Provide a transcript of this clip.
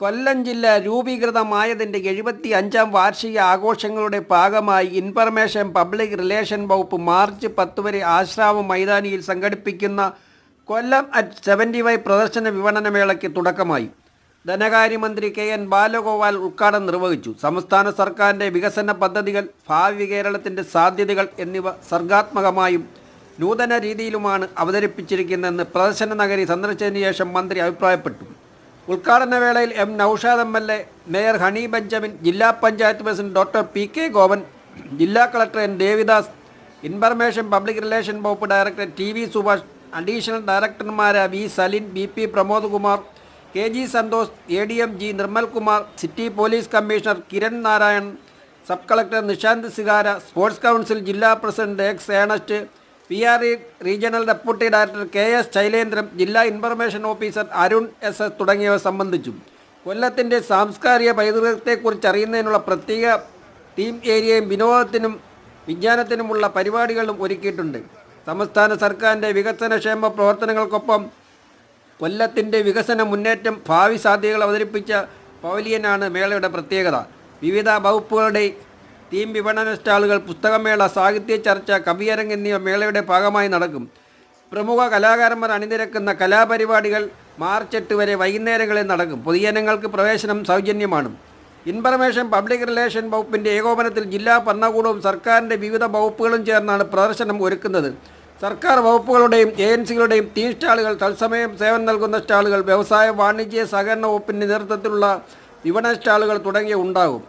കൊല്ലം ജില്ല രൂപീകൃതമായതിന്റെ എഴുപത്തി അഞ്ചാം വാർഷിക ആഘോഷങ്ങളുടെ ഭാഗമായി ഇൻഫർമേഷൻ പബ്ലിക് റിലേഷൻ വകുപ്പ് മാർച്ച് പത്ത് വരെ ആശ്രാമം മൈതാനിയിൽ സംഘടിപ്പിക്കുന്ന കൊല്ലം അറ്റ് സെവന്റി ഫൈവ് പ്രദർശന വിപണന മേളയ്ക്ക് തുടക്കമായി. ധനകാര്യമന്ത്രി കെ എൻ ബാലഗോപാൽ ഉദ്ഘാടനം നിർവഹിച്ചു. സംസ്ഥാന സർക്കാരിന്റെ വികസന പദ്ധതികൾ ഭാവി കേരളത്തിന്റെ സാധ്യതകൾ എന്നിവ സർഗാത്മകമായും നൂതന രീതിയിലുമാണ് അവതരിപ്പിച്ചിരിക്കുന്നതെന്ന് പ്രദർശന നഗരി സന്ദർശിച്ചതിന് ശേഷം മന്ത്രി അഭിപ്രായപ്പെട്ടു. ഉദ്ഘാടന വേളയിൽ M Naushad M L A mayor Honey Benjamin ജില്ലാ panchayat president doctor P K Gopan ജില്ലാ collector N Devidas information public relation വകുപ്പ് director T V Subhash additional ഡയറക്ടർമാരായ V Salin B P Pramod Kumar K G Santhosh A D M G Nirmalkumar city police commissioner Kiran Narayan sub collector Nishant സിഗാര sports council ജില്ലാ president X Ernest P R E regional deputy director K S Shailendran ജില്ലാ information officer Arun S S തുടങ്ങിയവർ സംബന്ധിച്ചു കൊല്ലത്തിന്റെ സാംസ്കാരിക പൈതൃകത്തെക്കുറിച്ച് അറിയുന്നതിനുള്ള പ്രത്യേക theme ഏരിയയും വിനോദത്തിനും വിജ്ഞാനത്തിനുമുള്ള പരിപാടികളും ഒരുക്കിയിട്ടുണ്ട്. സംസ്ഥാന സർക്കാരിന്റെ വികസനക്ഷേമ പ്രവർത്തനങ്ങൾക്കൊപ്പം കൊല്ലത്തിന്റെ വികസന മുന്നേറ്റം ഭാവി സാധ്യതകൾ അവതരിപ്പിച്ച പവലിയനാണ് മേളയുടെ പ്രത്യേകത. വിവിധ വകുപ്പുകളുടെ തീം വിപണന സ്റ്റാളുകൾ പുസ്തകമേള സാഹിത്യ ചർച്ച കവിയരങ് എന്നിവ മേളയുടെ ഭാഗമായി നടക്കും. പ്രമുഖ കലാകാരന്മാർ അണിനിരക്കുന്ന കലാപരിപാടികൾ മാർച്ച് എട്ട് വരെ വൈകുന്നേരങ്ങളിൽ നടക്കും. പൊതുജനങ്ങൾക്ക് പ്രവേശനം സൗജന്യമാണ്. ഇൻഫർമേഷൻ പബ്ലിക് റിലേഷൻ വകുപ്പിന്റെ ഏകോപനത്തിൽ ജില്ലാ ഭരണകൂടവും സർക്കാരിന്റെ വിവിധ വകുപ്പുകളും ചേർന്നാണ് പ്രദർശനം ഒരുക്കുന്നത്. സർക്കാർ വകുപ്പുകളുടെയും ഏജൻസികളുടെയും തീ സ്റ്റാളുകൾ തത്സമയം സേവനം നൽകുന്ന സ്റ്റാളുകൾ വ്യവസായ വാണിജ്യ സഹകരണ വകുപ്പിന്റെ നേതൃത്വത്തിലുള്ള വിപണന സ്റ്റാളുകൾ തുടങ്ങിയ ഉണ്ടാകും.